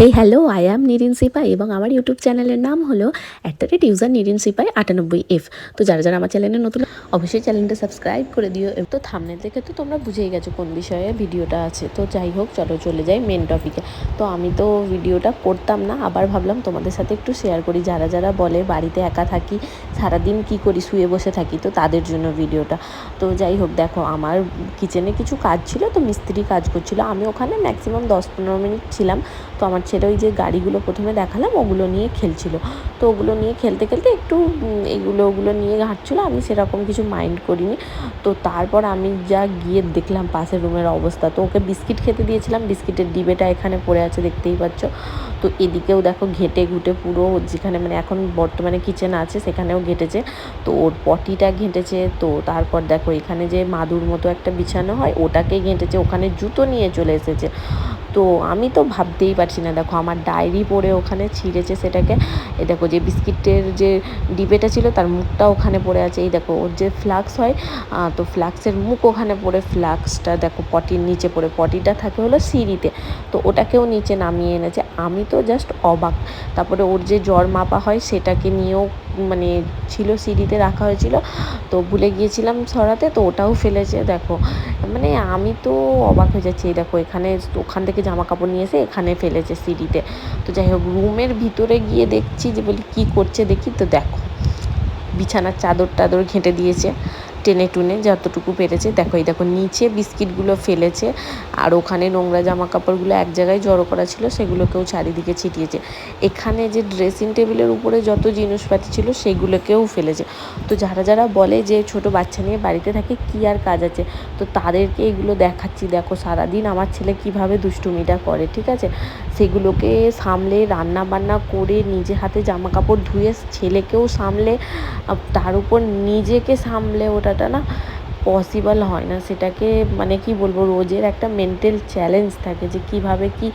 Hey hello I am নিরিন সিপাই এবং আমার YouTube চ্যানেলের নাম হলো at the rate user Nirin Sipai আটানব্বই এফ তো যারা যারা আমার চ্যানেলে নতুন, অবশ্যই চ্যানেলটা সাবস্ক্রাইব করে দিও। তো থামনে দেখে তো তোমরা বুঝেই গেছো কোন বিষয়ে ভিডিওটা আছে। তো যাই হোক, চলো চলে যাই মেন টপিকে তো আমি তো ভিডিওটা করতাম না, আবার ভাবলাম তোমাদের সাথে একটু শেয়ার করি। যারা যারা বলে বাড়িতে একা থাকি, সারাদিন কি করি, শুয়ে বসে থাকি, তো তাদের জন্য ভিডিওটা তো যাই হোক, দেখো, আমার কিচেনে কিছু কাজ ছিল, তো মিস্ত্রি কাজ করছিল। আমি ওখানে ম্যাক্সিমাম দশ পনেরো মিনিট ছিলাম। তো আমার ছেলে ওই যে গাড়িগুলো প্রথমে দেখালাম, ওগুলো নিয়ে খেলছিল। তো ওগুলো নিয়ে খেলতে খেলতে একটু এগুলো, ওগুলো নিয়ে ঘাঁটছিলো আমি সেরকম কিছু মাইন্ড করিনি। তো তারপর আমি যা গিয়ে দেখলাম পাশের রুমের অবস্থা, তো ওকে বিস্কিট খেতে দিয়েছিলাম, বিস্কিটের ডিবেটা এখানে পড়ে আছে, দেখতেই পাচ্ছ। তো এদিকেও দেখো ঘেটে ঘুটে পুরো যেখানে মানে এখন বর্তমানে কিচেন আছে, সেখানেও ঘেটেছে। তো ওর পটিটা ঘেঁটেছে, তো তারপর দেখো এখানে যে মাদুর মতো একটা বিছানো হয় ওটাকে ঘেঁটেছে, ওখানে জুতো নিয়ে চলে এসেছে। তো আমি তো ভাবতেই পারছি না। দেখো, আমার ডায়েরি পড়ে ওখানে ছিঁড়েছে সেটাকে। এ দেখো, যে বিস্কিটের যে ডিবেটা ছিল, তার মুখটা ওখানে পড়ে আছে। এই দেখো, ওর যে ফ্লাক্স হয় তো ফ্লাক্সের মুখ ওখানে পড়ে। ফ্লাক্সটা দেখো, পটির নিচে পড়ে। পটিটা থাকে হলো সিঁড়িতে। তো ওটাকেও নিচে নামিয়ে এনেছে। আমি তো জাস্ট অবাক। তারপরে ওর যে জ্বর মাপা হয়, সেটাকে নিয়েও মানে ছিল সিঁড়িতে, রাখা হয়েছিল। তো ভুলে গিয়েছিলাম সরাতে, তো ওটাও ফেলেছে। দেখো মানে আমি তো অবাক হয়ে যাচ্ছি। দেখো, এখানে ওখান থেকে জামা কাপড় নিয়ে এসে এখানে ফেলেছে সিঁড়িতে। তো যাই হোক, রুমের ভিতরে গিয়ে দেখছি যে বলি, কি করছে দেখি? তো দেখো, বিছানার চাদর টাদর ঘেঁটে দিয়েছে টেনে টুনে, যতটুকু পেরেছে। দেখো, এই দেখো, নিচে বিস্কিটগুলো ফেলেছে। আর ওখানে নোংরা জামা কাপড়গুলো এক জায়গায় জড়ো করা ছিল, সেগুলোকেও চারিদিকে ছিটিয়েছে। এখানে যে ড্রেসিং টেবিলের উপরে যত জিনিসপাতি ছিল, সেগুলোকেও ফেলেছে। তো যারা যারা বলে যে ছোট বাচ্চা নিয়ে বাড়িতে থাকে, কী আর কাজ আছে? তো তাদেরকে এগুলো দেখাচ্ছি। দেখো, সারাদিন আমার ছেলে কীভাবে দুষ্টুমিটা করে, ঠিক আছে? সেগুলোকে সামলে রান্না বান্না করে নিজে হাতে জামা কাপড় ধুয়ে ছেলেকেও সামলে তার উপর নিজেকে সামলে ওটাটা না পসিবল হয় না, সেটাকে মানে কি বলব, রোজের একটা মেন্টাল চ্যালেঞ্জ থাকে যে কীভাবে কি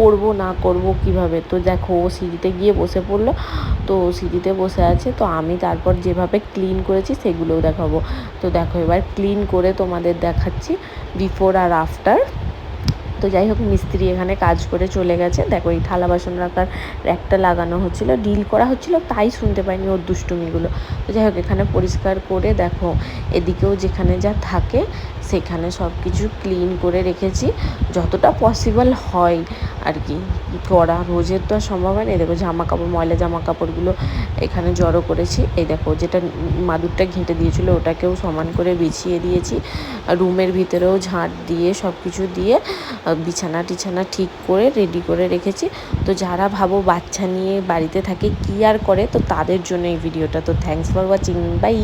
করব, না করব, কীভাবে? তো দেখো, ও সিঁড়িতে গিয়ে বসে পড়ল, তো সিঁড়িতে বসে আছে, তো আমি তারপর যেভাবে ক্লিন করেছি সেগুলোও দেখাবো। তো দেখো, এবার ক্লিন করে তোমাদের দেখাচ্ছি বিফোর আর আফটার তো যাই হোক, মিস্ত্রি এখানে কাজ করে চলে গেছে। দেখো, এই থালা বাসন রাখার র্যাকটা লাগানো হচ্ছিল, ডিল করা হচ্ছিল, তাই শুনতে পাইনি ওর দুষ্টুমিগুলো। তো যাই হোক, এখানে পরিষ্কার করে দেখো, এদিকেও যেখানে যা থাকে সেখানে সব কিছু ক্লিন করে রেখেছি। যতটা পসিবল হয় আর কি করা। রোজের তো আর সম্ভব হয় না। এই দেখো জামা কাপড় ময়লা জামা কাপড়গুলো এখানে জড়ো করেছি। এই দেখো যেটা মাদুরটা ঘেঁটে দিয়েছিল ওটাকেও সমান করে বিছিয়ে দিয়েছি। রুমের ভিতরেও ঝাঁট দিয়ে সব কিছু দিয়ে বিছানা টিছানা ঠিক করে রেডি করে রেখেছি। তো যারা ভাবো বাচ্চা নিয়ে বাড়িতে থাকে, কী আর করে? তো তাদের জন্য এই ভিডিওটা তো থ্যাংকস ফর ওয়াচিং বাই